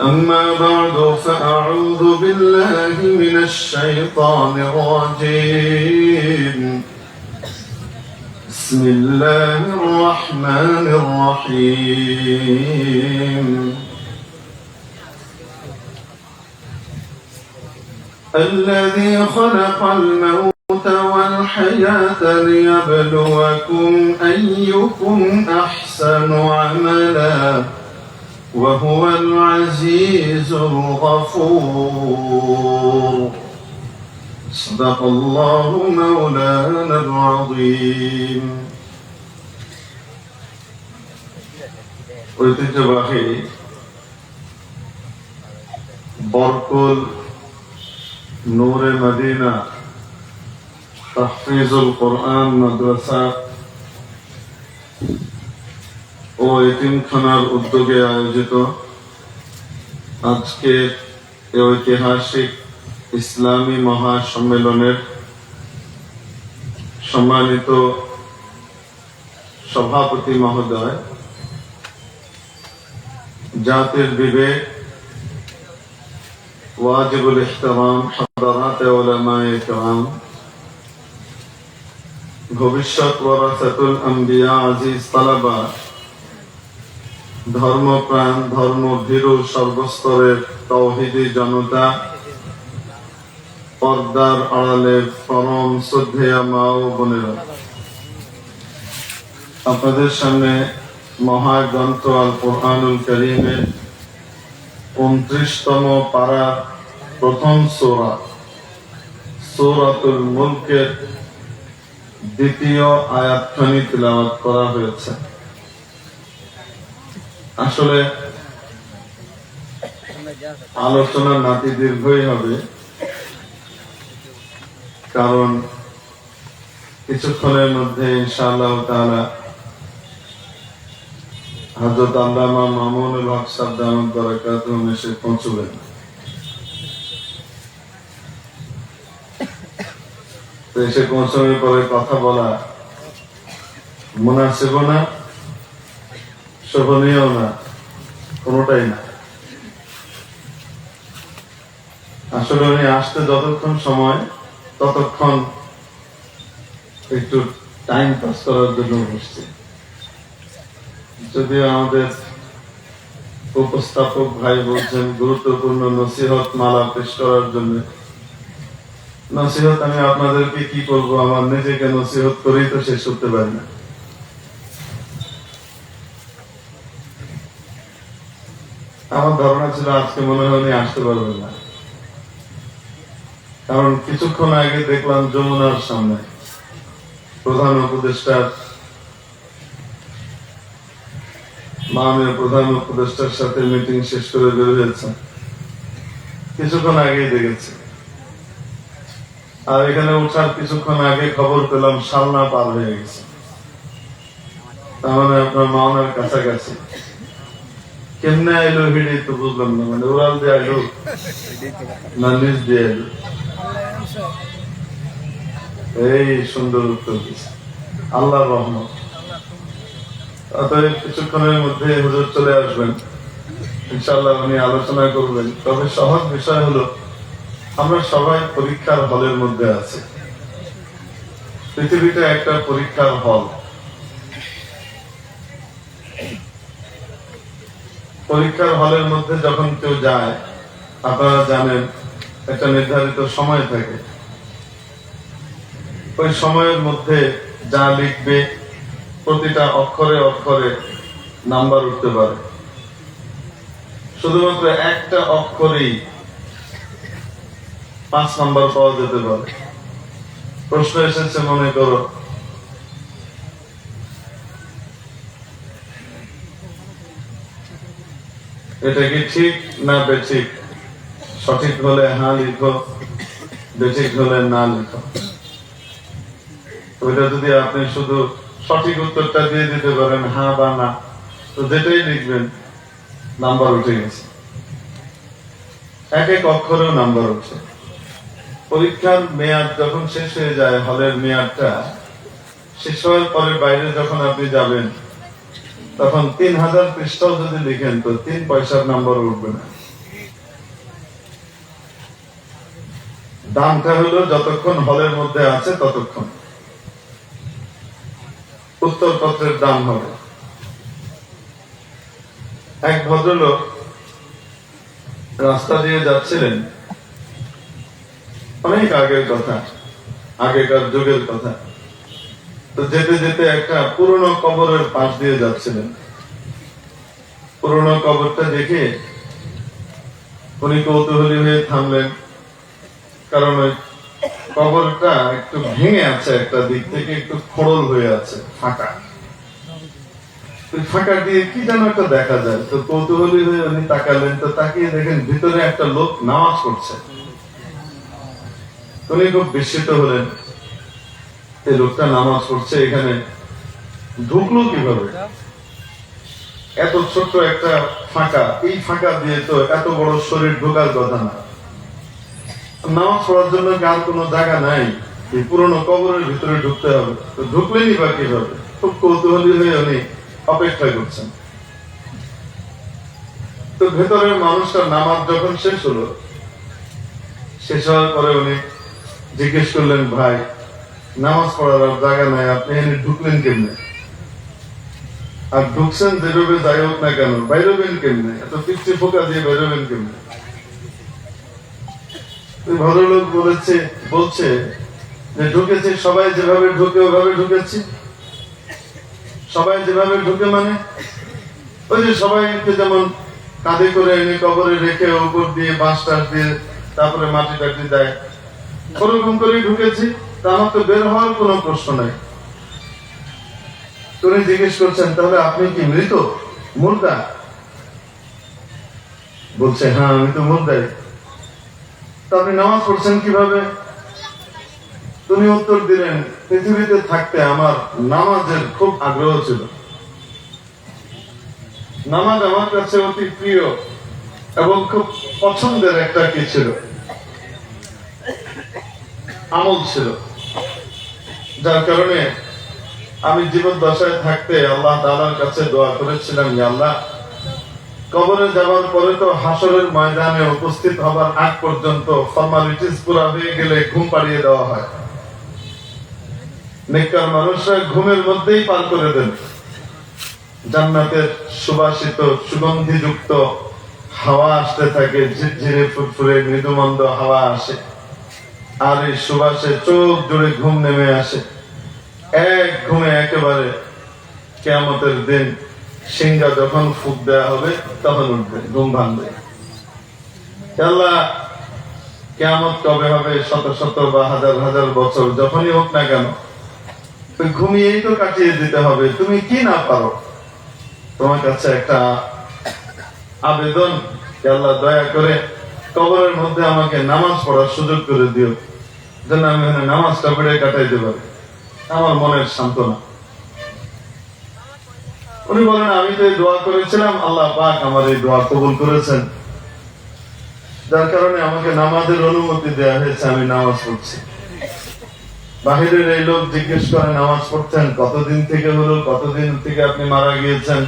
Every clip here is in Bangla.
أما بعد فأعوذ بالله من الشيطان الرجيم. بسم الله الرحمن الرحيم. الذي خلق الموت والحياة ليبلوكم أيكم أحسن عملا. وهو العزيز الغفور صدق الله مولانا العظيم ঐতিহ্যবাহী বরকুল নূরে মদিনা তাহফিজুল কোরআন মাদ্রাসা ও এতিমখানার উদ্যোগে আয়োজিত। আজকের ঐতিহাসিক ইসলামী মহাসম্মেলনের সম্মানিত সভাপতি মহোদয়, জাতির বিবেক, ওয়াজিবুল ইহতারাম হাদারাত কেরাম, ভবিষ্যৎ ওয়ারাসাতুল আম্বিয়া আজিজ তালাবা ধর্মপ্রাণ, ধর্মভীরু, সর্বস্তরের তৌহিদি জনতা। পর্দার আড়ালের পরম শ্রদ্ধেয়া মা ও বোনেরা। আপনাদের সামনে মহাগ্রন্থ আল কোরআনুল করিমের উনত্রিশতম পারা প্রথম সোরা, সৌরাতুল মুলকের দ্বিতীয় আয়াতখানি তিলাওয়াত করা হয়েছে। আসলে আলোচনা নাতি দীর্ঘই হবে। কারণ কিছুক্ষণের মধ্যে ইনশাআল্লাহ হযরত আল্লামা হক বারাকাতুহু এসে পৌঁছবেন। এসে পৌঁছানোর পরে কথা বলা মুনাসিব না। শোভনীয় না, কোনোটাই না। আসলে উনি আসতে যতক্ষণ সময়, ততক্ষণ একটু টাইম পাস করার জন্য বসছে। যদিও আমাদের উপস্থাপক ভাই বলছেন, গুরুত্বপূর্ণ নসিহত মালা পেশ করার জন্য। নসিহত আমি আপনাদেরকে কি করব আমার নিজেকে নসিহত করেই তো শেষ করতে পারি না। আমার ধারণা ছিল আজকে মনে হয় উনি আসতে পারবেন না। কারণ কিছুক্ষণ আগে দেখলাম যমুনার সামনে প্রধান উপদেষ্টার, মাননীয় প্রধান উপদেষ্টার সাথে মিটিং শেষ করে বের হয়েছে কিছুক্ষণ আগে দেখেছি। আর এখানে ওঠার কিছুক্ষণ আগে খবর পেলাম সালনা পার হয়ে গেছে। তার মানে আপনার মাওনার কাছাকাছি। কেমনে আইলো তো বুঝলাম না মানে দিয়ে আইলো, না নিজ দিয়ে আইলো। এই সুন্দর উত্তর আল্লাহ রহমত। অতএব কিছুক্ষণের মধ্যে হুজুর চলে আসবেন। ইনশাল্লাহ উনি আলোচনা করবেন। তবে সহজ বিষয় হলো, আমরা সবাই পরীক্ষার হলের মধ্যে আছি। পৃথিবীটা একটা পরীক্ষার হল। পরীক্ষার হলের মধ্যে যখন কেউ যায়, আপনারা জানেন, একটা নির্ধারিত সময় থাকে। ওই সময়ের মধ্যে যা লিখবে, প্রতিটা অক্ষরে অক্ষরে নাম্বার উঠতে পারে। শুধুমাত্র একটা অক্ষরেই পাঁচ নাম্বার পাওয়া যেতে পারে। প্রশ্ন এসেছে, মনে করো এটা কি ঠিক না বেঠিক? সঠিক হলে হ্যাঁ লিখো, বেঠিক হলে না লিখো। ওইটা যদি আপনি শুধু সঠিক উত্তরটা দিয়ে দিতে পারেন হ্যাঁ বা না, তো যেটাই লিখবেন, নাম্বার উঠে গেছে। এক এক অক্ষরেও নাম্বার উঠছে। পরীক্ষার মেয়াদ যখন শেষ হয়ে যায়, হলের মেয়াদটা শেষ হওয়ার পরে বাইরে যখন আপনি যাবেন তখন তিন হাজার পৃষ্ঠাও যদি লিখেন, তো তিন পয়সার নাম্বার উঠবে না। দামটা হলো যতক্ষণ হলের মধ্যে আছে ততক্ষণ। উত্তরপত্রের দাম হবে। এক ভদ্রলোক রাস্তা দিয়ে যাচ্ছিলেন। অনেক আগের কথা, আগেকার যুগের কথা। তো যেতে যেতে একটা পুরনো কবরের পাশ দিয়ে যাচ্ছিলেন। পুরনো কবরটা দেখে উনি কৌতূহলী হয়ে থামলেন, কারণ ওই কবরটা একটু ভেঙে আছে একটা দিক থেকে, একটু খোড়ল হয়ে আছে, ফাঁকা। ফাঁকা দিয়ে কি যেন একটা দেখা যায়। তো কৌতূহলী হয়ে উনি তাকালেন, তো তাকিয়ে দেখেন ভিতরে একটা লোক নামাজ পড়ছে। উনি খুব বিস্মিত হলেন। এই লোকটা নামাজ পড়ছে এখানে। ঢুকলো কীভাবে? এত ছোট্ট একটা ফাঁকা। এই ফাঁকা দিয়ে তো এত বড় শরীর ঢোকার কথা না। নামাজ পড়ার জন্য আর কোনো জায়গা নাই? এই পুরনো কবরের ভিতরে ঢুকতে হবে। তো ঢুকলেনই বা কীভাবে? খুব কৌতূহলী হয়ে উনি অপেক্ষা করছেন। তো ভেতরের মানুষটার নামাজ যখন শেষ হলো, শেষ হওয়ার পরে উনি জিজ্ঞেস করলেন, ভাই নামাজ পড়ার আর জায়গা নাই, আপনি এনে ঢুকলেন কেমনে? আর ঢুকছেন যেভাবে যাই হোক না কেন, বাইরবেন কেমনে? এত পিচ্ছি ফোকা দিয়ে বাইরবেন কেমনে? ভদ্রলোক বলেছে, বলছে যে ঢুকেছে, সবাই যেভাবে ঢুকে ওভাবে ঢুকেছি। সবাই যেভাবে ঢুকে মানে? ওই যে সবাইকে যেমন কাঁধে করে এনে কবরে রেখে উপর দিয়ে বাঁশ টাস দিয়ে তারপরে মাটি টাটি দেয়, ওরকম করে ঢুকেছি। তো বের হওয়ার কোনো প্রশ্ন নাই। তুমি জিজ্ঞেস করছেন, তাহলে আপনি কি মৃত? মুর্দা বলছে হ্যাঁ আমি তো মুর্দাই তা আপনি নামাজ পড়ছেন কীভাবে? তুমি উত্তর দিলেন, পৃথিবীতে থাকতে আমার নামাজের খুব আগ্রহ ছিল। নামাজ আমার কাছে অতি প্রিয় এবং খুব পছন্দের একটা কি ছিল? আমল ছিল। যার কারণে আমি জীবন দশায় থাকতে আল্লাহ তাআলার কাছে দোয়া করেছিলাম আল্লাহ, কবরে যাওয়ার পরে তো হাসরের ময়দানে উপস্থিত হবার আগ পর্যন্ত ফর্মালিটিস পুরা হয়ে গেলে ঘুম পাড়িয়ে দেওয়া হয়। নেককার মানুষরা ঘুমের মধ্যেই পার করে দেন। জান্নাতের সুবাসিত, সুগন্ধিযুক্ত হাওয়া আসতে থাকে, ঝিরঝিরে ফুরফুরে, মৃদুমন্দ হাওয়া আসে। আর এই সুবাসে চোখ জুড়ে ঘুম নেমে আসে। এক ঘুমে একেবারে কেয়ামতের দিন সিংহা যখন ফুক দেওয়া হবে, তখন উঠবে, ঘুম ভাঙবে। কেয়ামত কবে হবে? শত শত বা হাজার হাজার বছর, যখনই হোক না কেন। ঘুমিয়েই তো কাটিয়ে দিতে হবে। তুমি কি না পারো? তোমার কাছে একটা আবেদন আল্লাহ, দয়া করে কবরের মধ্যে আমাকে নামাজ পড়ার সুযোগ করে দিও। যেন আমি ওখানে নামাজটা পড়ে কাটাইতে পারি। আমার মনের সান্ত্বনা। উনি বলেন, আমি তো এই দোয়া করেছিলাম, আল্লাহ পাক আমার এই দোয়া কবুল করেছেন। যার কারণে আমাকে নামাজের অনুমতি দেওয়া হয়েছে, আমি নামাজ পড়ছি। বাহিরের এই লোক জিজ্ঞেস করে, নামাজ পড়ছেন? কতদিন থেকে হলো? কতদিন থেকে আপনি মারা গিয়েছেন?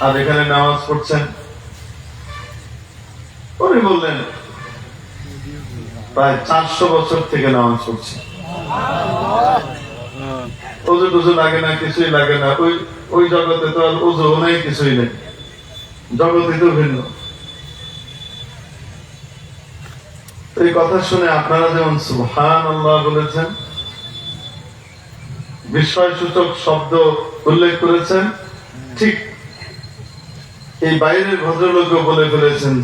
আর এখানে নামাজ পড়ছেন? উনি বললেন, প্রায় চারশো বছর থেকে নামাজ পড়ছি। ওজু টুজু লাগে না, কিছুই লাগে না। ওই ওই জগতে তো আর ওজু নেই, কিছুই নেই। জগৎই তো ভিন্ন। এই কথা শুনে আপনারা যেমন সুহান আল্লাহ বলেছেন বিস্ময় সূচক শব্দ উল্লেখ করেছেন, ঠিক এই বাইরের ভদ্রলোক বলে ফেলেছেন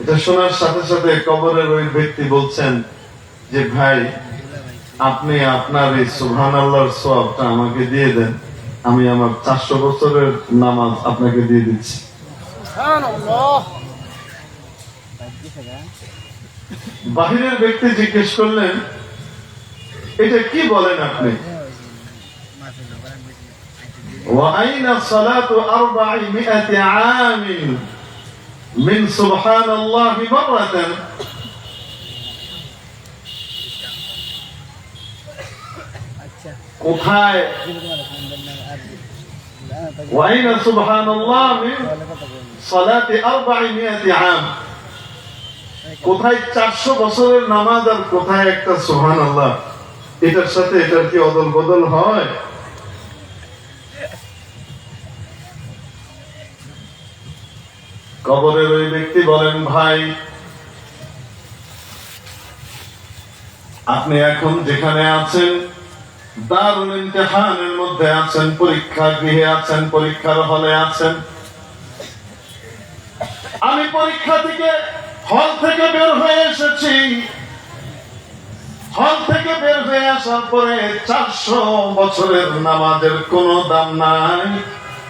এটা শোনার সাথে সাথে কবরের ওই ব্যক্তি বলছেন যে ভাই আপনি আপনার এই সুহান আল্লাহর সবটা আমাকে দিয়ে দেন। আমি আমার চারশো বছরের নামাজ আপনাকে দিয়ে দিচ্ছি। বাহিরের ব্যক্তি জিজ্ঞেস করলেন এটা কি বলেন আপনি? وأين صلاة أربعمائة عام من سبحان الله مرة কোথায় وأين سبحان الله من صلاة أربعمائة عام কোথায় চারশো বছরের নামাজ আর কোথায় একটা সোহান আল্লাহ এটার সাথে এটার কি অদল বদল হয় কবরের ওই ব্যক্তি বলেন, ভাই, আপনি এখন যেখানে আছেন, দারুল ইমতিহানের মধ্যে আছেন পরীক্ষা গৃহে আছেন, পরীক্ষার হলে আছেন। আমি পরীক্ষা থেকে, হল থেকে বের হয়ে এসেছি। হল থেকে বের হয়ে আসার পরে চারশো বছরের নামাজের কোনো দাম নাই।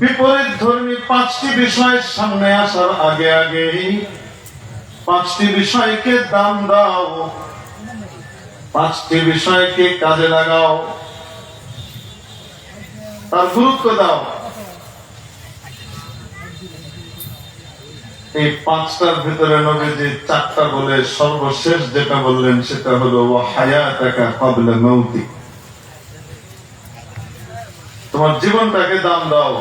বিপরীত ধর্মী পাঁচটি বিষয় সামনে আসার আগে আগে পাঁচটি বিষয়কে দাম দাও। পাঁচটি বিষয়কে কাজে লাগাও। তার গুরুত্ব দাও। এই পাঁচটার ভিতরে নবীজি চারটা বলে সর্বশেষ যেটা বললেন সেটা হলো ও হায়াতাকা কবলে মৌতি তোমার জীবনটাকে দাম দাও।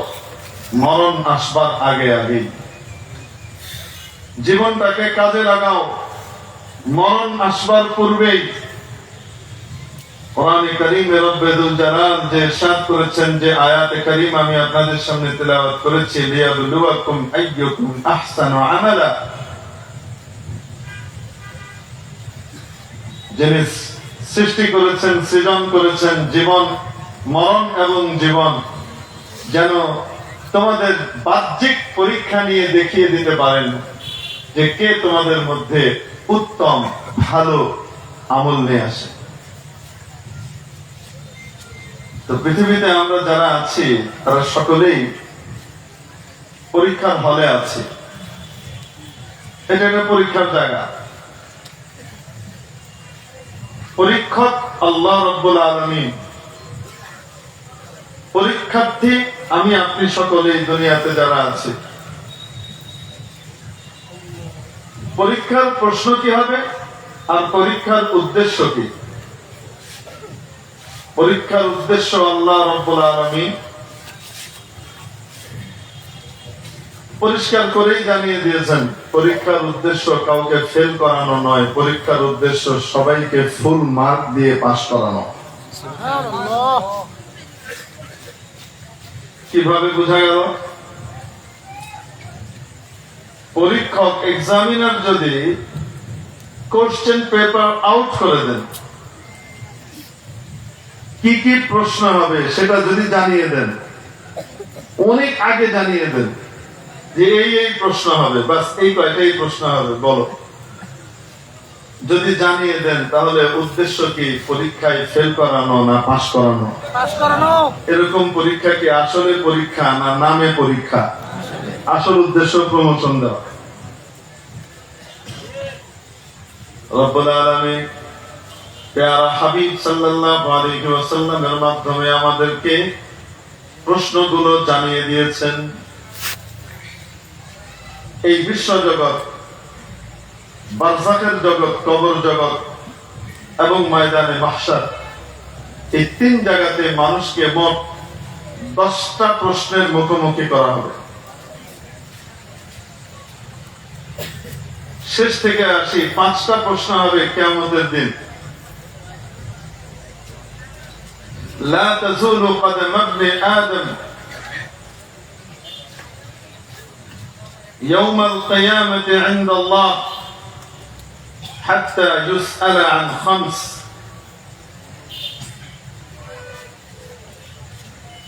মরণ আসবার আগে আগে। জীবনটাকে কাজে লাগাও। মরণ আসবার পূর্বেই যে করেছেন, যে কারিম আমি আপনাদের সামনে তেলাওয়াত করেছি আমালা। যিনি সৃষ্টি করেছেন, সৃজন করেছেন, জীবন, মরণ এবং জীবন যেন তোমাদের বাহ্যিক পরীক্ষা নিয়ে দেখিয়ে দিতে পারেন যে কে তোমাদের মধ্যে উত্তম, ভালো আমল নিয়ে আসে। তো পৃথিবীতে আমরা যারা আছি, তারা সকলেই পরীক্ষার হলে আছি। এটা একটা পরীক্ষার জায়গা। পরীক্ষক আল্লাহ রব্বুল আলমী পরীক্ষার্থী আমি, আপনি সকলেই দুনিয়াতে যারা আছি, পরীক্ষার প্রশ্ন কি হবে আর পরীক্ষার উদ্দেশ্য কি? পরীক্ষার উদ্দেশ্য আল্লাহ রব্বুল আলমী পরিষ্কার করেই জানিয়ে দিয়েছেন, পরীক্ষার উদ্দেশ্য কাউকে ফেল করানো নয়, পরীক্ষার উদ্দেশ্য সবাইকে ফুল মার্ক দিয়ে পাশ করানো। কীভাবে বোঝা গেল? পরীক্ষক এক্সামিনার যদি কোশ্চেন পেপার আউট করে দেন, কি কি প্রশ্ন হবে সেটা যদি জানিয়ে দেন, অনেক আগে জানিয়ে দেন যে এই এই প্রশ্ন হবে, বাস এই কয়টাই প্রশ্ন হবে, বলো। যদি জানিয়ে দেন তাহলে উদ্দেশ্য কি? পরীক্ষায় ফেল করানো না পাশ করানো? এরকম পরীক্ষা কি আসলে পরীক্ষা না নামে পরীক্ষা? আসল উদ্দেশ্য প্রমোশন দেওয়া। রব্বুল আলামিন পেয়ারা হাবিব সাল্লাল্লাহু আলাইহি ওয়াসাল্লামের মাধ্যমে আমাদেরকে প্রশ্নগুলো জানিয়ে দিয়েছেন। এই বিশ্ব জগৎ বারজাকের জগৎ কবর জগৎ এবং ময়দানে মাহশার এই তিন জায়গাতে মানুষকে মোট দশটা প্রশ্নের মুখোমুখি করা হবে শেষ থেকে আসি পাঁচটা প্রশ্ন হবে কেমতের দিন لا تزول قدم ابن آدم يوم القيامة عند الله حتى يسأل عن خمس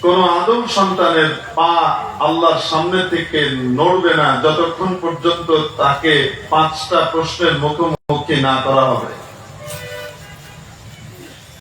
কোন আদম সন্তানের পা আল্লাহর সামনে থেকে নড়বে না যতক্ষণ পর্যন্ত তাকে পাঁচটা প্রশ্নের মুখোমুখি না করা হবে